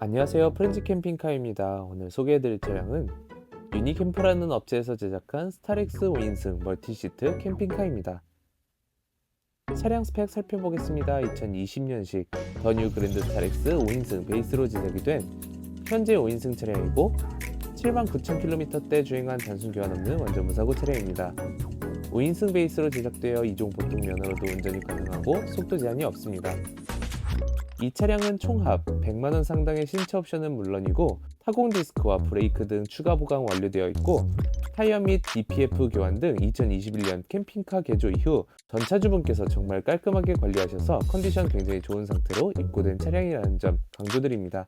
안녕하세요. 프렌즈 캠핑카입니다. 오늘 소개해드릴 차량은 유니캠프라는 업체에서 제작한 스타렉스 5인승 멀티시트 캠핑카입니다. 차량 스펙 살펴보겠습니다. 2020년식 더 뉴 그랜드 스타렉스 5인승 베이스로 제작이 된 현재 5인승 차량이고 79,000km대 주행한 단순 교환 없는 완전 무사고 차량입니다. 5인승 베이스로 제작되어 이종 보통 면허로도 운전이 가능하고 속도 제한이 없습니다. 이 차량은 총합 100만원 상당의 신차 옵션은 물론이고 타공 디스크와 브레이크 등 추가 보강 완료되어 있고 타이어 및 DPF 교환 등 2021년 캠핑카 개조 이후 전차주분께서 정말 깔끔하게 관리하셔서 컨디션 굉장히 좋은 상태로 입고된 차량이라는 점 강조드립니다.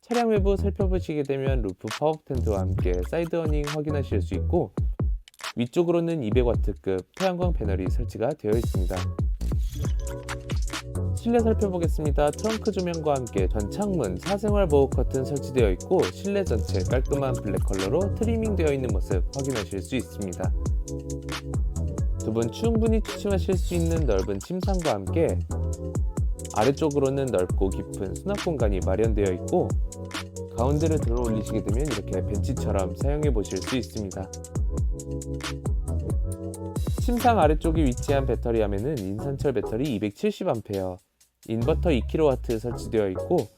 차량 외부 살펴보시게 되면 루프 파워 텐트와 함께 사이드 어닝 확인하실 수 있고 위쪽으로는 200W급 태양광 패널이 설치가 되어 있습니다. 실내 살펴보겠습니다. 트렁크 조명과 함께 전 창문 사생활 보호 커튼 설치되어 있고 실내 전체 깔끔한 블랙 컬러로 트리밍 되어 있는 모습 확인하실 수 있습니다. 두분 충분히 취침하실 수 있는 넓은 침상과 함께 아래쪽으로는 넓고 깊은 수납 공간이 마련되어 있고 가운데를 들어 올리시게 되면 이렇게 벤치처럼 사용해 보실 수 있습니다. 침상 아래쪽에 위치한 배터리 함에는 인산철 배터리 270A, 인버터 2kW 설치되어 있고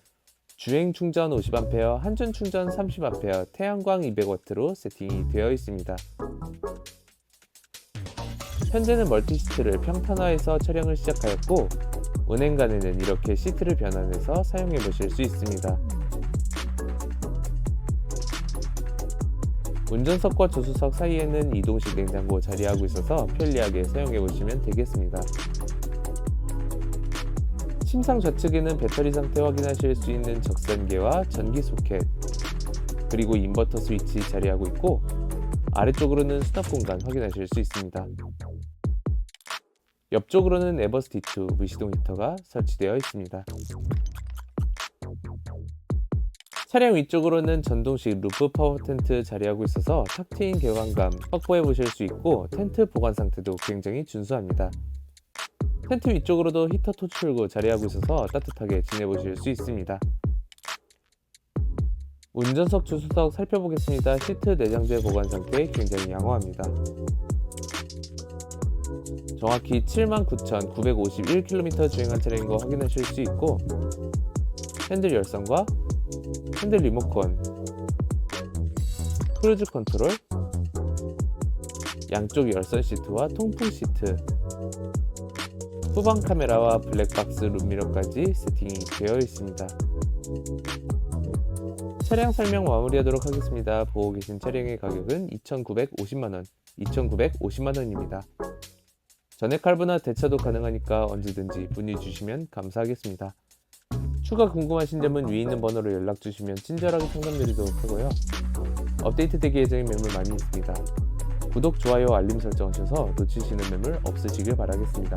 주행 충전 50A, 한전 충전 30A, 태양광 200W로 세팅이 되어 있습니다. 현재는 멀티시트를 평탄화해서 촬영을 시작하였고 운행간에는 이렇게 시트를 변환해서 사용해 보실 수 있습니다. 운전석과 조수석 사이에는 이동식 냉장고 자리하고 있어서 편리하게 사용해 보시면 되겠습니다. 침상 좌측에는 배터리 상태 확인하실 수 있는 적산계와 전기 소켓 그리고 인버터 스위치 자리하고 있고 아래쪽으로는 수납 공간 확인하실 수 있습니다. 옆쪽으로는 에버스티2 무시동 히터가 설치되어 있습니다. 차량 위쪽으로는 전동식 루프 파워 텐트 자리하고 있어서 탁 트인 개방감 확보해 보실 수 있고 텐트 보관 상태도 굉장히 준수합니다. 텐트 위쪽으로도 히터 토출구 자리하고 있어서 따뜻하게 지내보실 수 있습니다. 운전석 조수석 살펴보겠습니다. 시트 내장재 보관 상태 굉장히 양호합니다. 정확히 79,951km 주행한 차량인 거 확인하실 수 있고 핸들 열선과 핸들 리모컨 크루즈 컨트롤 양쪽 열선 시트와 통풍 시트 후방 카메라와 블랙박스 룸미러까지 세팅이 되어 있습니다. 차량 설명 마무리하도록 하겠습니다. 보고 계신 차량의 가격은 2,950만원, 2,950만원입니다. 전액 할부나 대차도 가능하니까 언제든지 문의 주시면 감사하겠습니다. 추가 궁금하신 점은 위에 있는 번호로 연락 주시면 친절하게 상담드리도록 하고요. 업데이트 되기 예정인 매물 많이 있습니다. 구독, 좋아요, 알림 설정 하셔서 놓치시는 매물 없으시길 바라겠습니다.